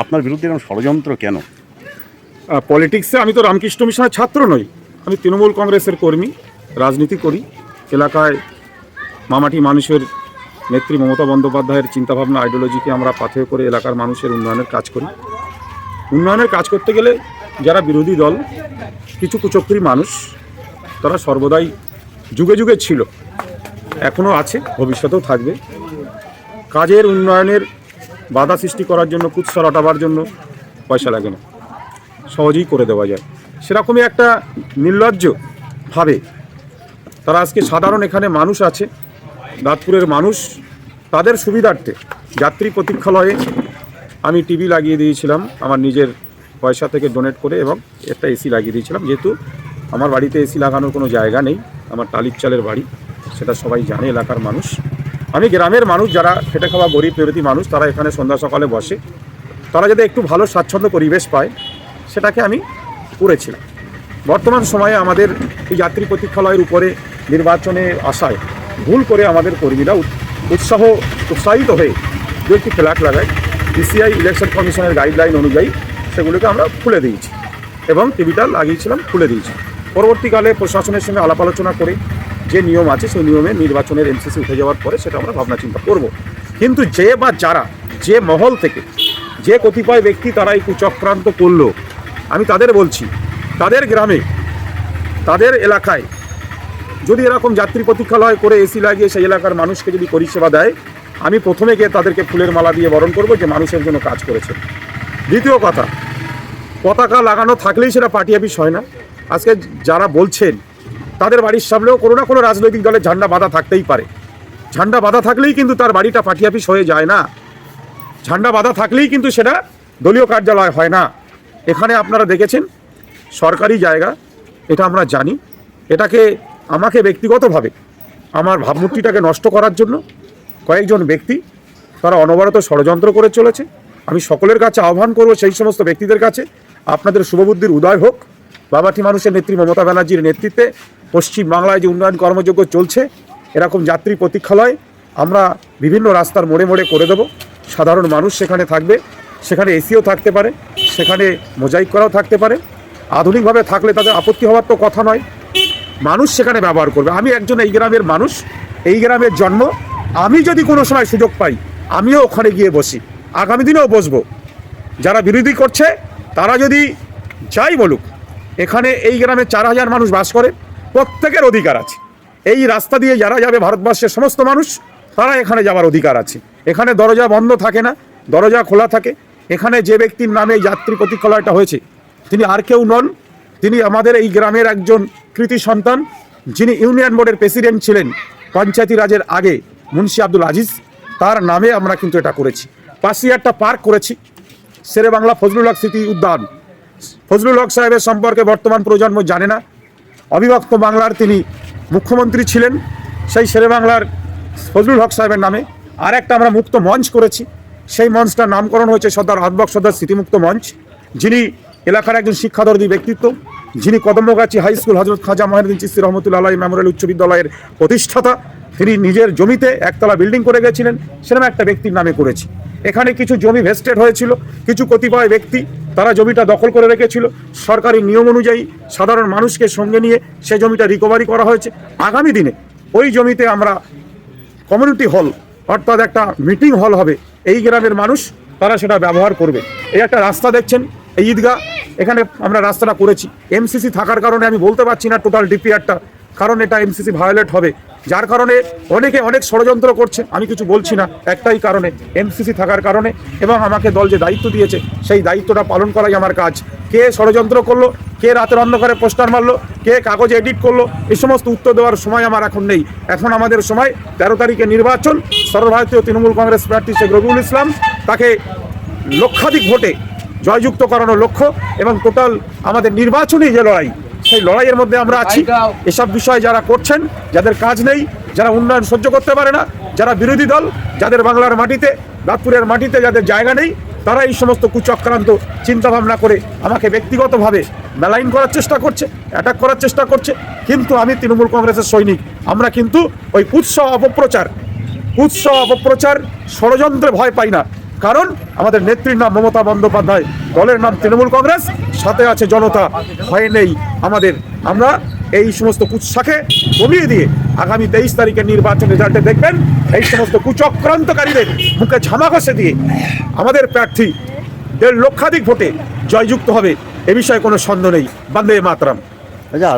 আপনার বিরুদ্ধে এরকম ষড়যন্ত্র কেন? পলিটিক্সে আমি তো রামকৃষ্ণ মিশনের ছাত্র নই। আমি তৃণমূল কংগ্রেসের কর্মী, রাজনীতি করি। এলাকায় মামাটি মানুষের নেত্রী মমতা বন্দ্যোপাধ্যায়ের চিন্তাভাবনা আইডিওলজিকে আমরা পাথেয় করে এলাকার মানুষের উন্নয়নের কাজ করি। উন্নয়নের কাজ করতে গেলে যারা বিরোধী দল, কিছু কুচক্রী মানুষ, তারা সর্বদাই যুগে যুগে ছিল। এখনও আছে, ভবিষ্যতেও থাকবে। কাজের উন্নয়নের বাধা সৃষ্টি করার জন্য, কুৎসা রটাবার জন্য পয়সা লাগে না। সহজেই করে দেওয়া যায়। সেরকমই একটা নির্লজ্জভাবে তারা আজকে সাধারণ এখানে মানুষ আছে, দাঁতপুরের মানুষ, তাদের সুবিধার্থে যাত্রী প্রতীক্ষালয়ে আমি টিভি লাগিয়ে দিয়েছিলাম, আমার নিজের পয়সা থেকে ডোনেট করে এবং একটা এসি লাগিয়ে দিয়েছিলাম। যেহেতু আমার বাড়িতে এসি লাগানোর কোনো জায়গা নেই, আমার টালির চালের বাড়ি, সেটা সবাই জানে, এলাকার মানুষ। আমি গ্রামের মানুষ যারা খেটে খাওয়া গরিব পেরতি মানুষ, তারা এখানে সন্ধ্যা সকালে বসে। তারা যাতে একটু ভালো স্বাচ্ছন্দ্য পরিবেশ পায়, সেটাকে আমি করেছিলাম। বর্তমান সময়ে আমাদের এই যাত্রী প্রতীক্ষালয়ের উপরে নির্বাচনে আসায় ভুল করে আমাদের কর্মীরা উৎসাহ উৎসাহিত হয়ে দু একটি ফ্ল্যাট লাগায়। বিসিআই ইলেকশন কমিশনের গাইডলাইন অনুযায়ী সেগুলোকে আমরা খুলে দিয়েছি এবং টিভিটা লাগিয়েছিলাম, খুলে দিয়েছি। পরবর্তীকালে প্রশাসনের সঙ্গে আলাপ আলোচনা করে যে নিয়ম আছে, সেই নিয়মে নির্বাচনের এমসিসি উঠে যাওয়ার পরে সেটা আমরা ভাবনা চিন্তা করব। কিন্তু যে বা যারা, যে মহল থেকে, যে কতিপয় ব্যক্তি তারা এই কুচক্রান্ত করল, আমি তাদের বলছি, তাদের গ্রামে, তাদের এলাকায় যদি এরকম যাত্রী প্রতীক্ষালয় করে এসি লাগিয়ে সেই এলাকার মানুষকে যদি পরিষেবা দেয়, আমি প্রথমে গিয়ে তাদেরকে ফুলের মালা দিয়ে বরণ করব যে মানুষের জন্য কাজ করেছে। দ্বিতীয় কথা, পতাকা লাগানো থাকলেই সেটা পার্টি অফিস হয় না। আজকে যারা বলছেন তাদের বাড়ির সামনেও কোনো না কোনো রাজনৈতিক দলের ঝান্ডা বাঁধা থাকতেই পারে। ঝান্ডা বাঁধা থাকলেই কিন্তু তার বাড়িটা অফিস হয়ে যায় না। ঝান্ডা বাঁধা থাকলেই কিন্তু সেটা দলীয় কার্যালয় হয় না। এখানে আপনারা দেখেছেন, সরকারি জায়গা, এটা আমরা জানি। এটাকে, আমাকে ব্যক্তিগতভাবে, আমার ভাবমূর্তিটাকে নষ্ট করার জন্য কয়েকজন ব্যক্তি, তারা অনবরত ষড়যন্ত্র করে চলেছে। আমি সকলের কাছে আহ্বান করব সেই সমস্ত ব্যক্তিদের কাছে। আপনাদের শুভবুদ্ধির উদয় হোক। বাবাটি মানুষের নেত্রী মমতা ব্যানার্জির নেতৃত্বে পশ্চিম বাংলায় যে উন্নয়ন কর্মযজ্ঞ চলছে, এরকম যাত্রী প্রতীক্ষালয় আমরা বিভিন্ন রাস্তার মোড়ে মোড়ে করে দেব। সাধারণ মানুষ সেখানে থাকবে, সেখানে এসিও থাকতে পারে, সেখানে মোজাইক করাও থাকতে পারে। আধুনিকভাবে থাকলে তাদের আপত্তি হওয়ার তো কথা নয়। মানুষ সেখানে ব্যবহার করবে। আমি একজন এই গ্রামের মানুষ, এই গ্রামের জন্ম। আমি যদি কোনো সময় সুযোগ পাই, আমিও ওখানে গিয়ে বসি। আগামী দিনেও বসবো। যারা বিরোধী করছে, তারা যদি যাই বলুক এখানে এই গ্রামে চার হাজার মানুষ বাস করে, প্রত্যেকের অধিকার আছে। এই রাস্তা দিয়ে যারা যাবে ভারতবর্ষের সমস্ত মানুষ, তারা এখানে যাওয়ার অধিকার আছে। এখানে দরজা বন্ধ থাকে না, দরজা খোলা থাকে। এখানে যে ব্যক্তির নামে যাত্রী প্রতীক্ষালয়টা হয়েছে, তিনি আর কেউ নন। তিনি আমাদের এই গ্রামের একজন কৃতি সন্তান, যিনি ইউনিয়ন বোর্ডের প্রেসিডেন্ট ছিলেন পঞ্চায়েতি রাজের আগে, মুন্সি আব্দুল আজিজ। তার নামে আমরা কিন্তু এটা করেছি। পাশে একটা পার্ক করেছি শেরে বাংলা ফজলুল স্মৃতি উদ্যান। ফজলুল হক সাহেবের সম্পর্কে বর্তমান প্রজন্ম জানে না। অবিভক্ত বাংলার তিনি মুখ্যমন্ত্রী ছিলেন, সেই শেরে বাংলার ফজলুল হক সাহেবের নামে। আর একটা আমরা মুক্ত মঞ্চ করেছি, সেই মঞ্চটার নামকরণ হয়েছে সর্দার হকবক সর্দার স্মৃতিমুক্ত মঞ্চ, যিনি এলাকার একজন শিক্ষাদর্দী ব্যক্তিত্ব। যিনি Kadamgachhi high school Hazrat Khwaja Moinuddin Chishti Rahmatullah memorial উচ্চ বিদ্যালয়ের প্রতিষ্ঠাতা, তিনি নিজের জমিতে একতলা বিল্ডিং করে গেছিলেন, সেরকম একটা ব্যক্তির নামে করেছি। এখানে কিছু জমি ভেস্টেড হয়েছিল, কিছু কতিপয় ব্যক্তি তারা জমিটা দখল করে রেখেছিল। সরকারি নিয়ম অনুযায়ী সাধারণ মানুষকে সঙ্গে নিয়ে সে জমিটা রিকভারি করা হয়েছে। আগামী দিনে ওই জমিতে আমরা কমিউনিটি হল অর্থাৎ একটা মিটিং হল হবে। এই গ্রামের মানুষ তারা সেটা ব্যবহার করবে। এই একটা রাস্তা দেখছেন, এই ঈদগাহ। এখানে আমরা রাস্তাটা করেছি। এমসিসি থাকার কারণে আমি বলতে পারছি না টোটাল ডিপিআরটা কারণ এটা এমসিসি ভায়োলেট হবে। যার কারণে অনেকে অনেক ষড়যন্ত্র করছে, আমি কিছু বলছি না। একটাই কারণে এমসিসি থাকার কারণে এবং আমাকে দল যে দায়িত্ব দিয়েছে, সেই দায়িত্বটা পালন করাই আমার কাজ। কে ষড়যন্ত্র করল, কে রাতের অন্ধকারে পোস্টার মারলো, কে কাগজে এডিট করল, এই সমস্ত উত্তর দেওয়ার সময় আমার এখন নেই। এখন আমাদের সময় তেরো তারিখে নির্বাচন। সর্বভারতীয় তৃণমূল কংগ্রেস প্রার্থী শেখ রবিউল ইসলাম তাকে লক্ষাধিক ভোটে জয়যুক্ত করানোর লক্ষ্য এবং টোটাল আমাদের নির্বাচনী যে লড়াই সেই লড়াইয়ের মধ্যে আমরা আছি। এসব বিষয় যারা করছেন যাদের কাজ নেই যারা উন্নয়ন সহ্য করতে পারে না যারা বিরোধী দল যাদের বাংলার মাটিতে দাঁতপুরের মাটিতে যাদের জায়গা নেই তারা এই সমস্ত কুচক্রান্ত চিন্তাভাবনা করে আমাকে ব্যক্তিগতভাবে মেলাইন করার চেষ্টা করছে অ্যাটাক করার চেষ্টা করছে। কিন্তু আমি তৃণমূল কংগ্রেসের সৈনিক। আমরা কিন্তু ওই কুৎস অপপ্রচার কুৎস অপপ্রচার ষড়যন্ত্রে ভয় পাই না। কারণ আমাদের নেত্রীর নাম মমতা বন্দ্যোপাধ্যায়, দলের নাম তৃণমূল কংগ্রেস, সাথে আছে জনতা। ভয় নেই আমাদের। আমরা এই সমস্ত কুৎসাকে কমিয়ে দিয়ে আগামী তেইশ তারিখের নির্বাচন রেজাল্টে দেখবেন, এই সমস্ত কুচক্রান্তকারীদের মুখে ঝামা ঘষে দিয়ে আমাদের প্রার্থী দেড় লক্ষাধিক ভোটে জয়যুক্ত হবে, এ বিষয়ে কোনো সন্দেহ নেই। বন্দে মাতরম। আচ্ছা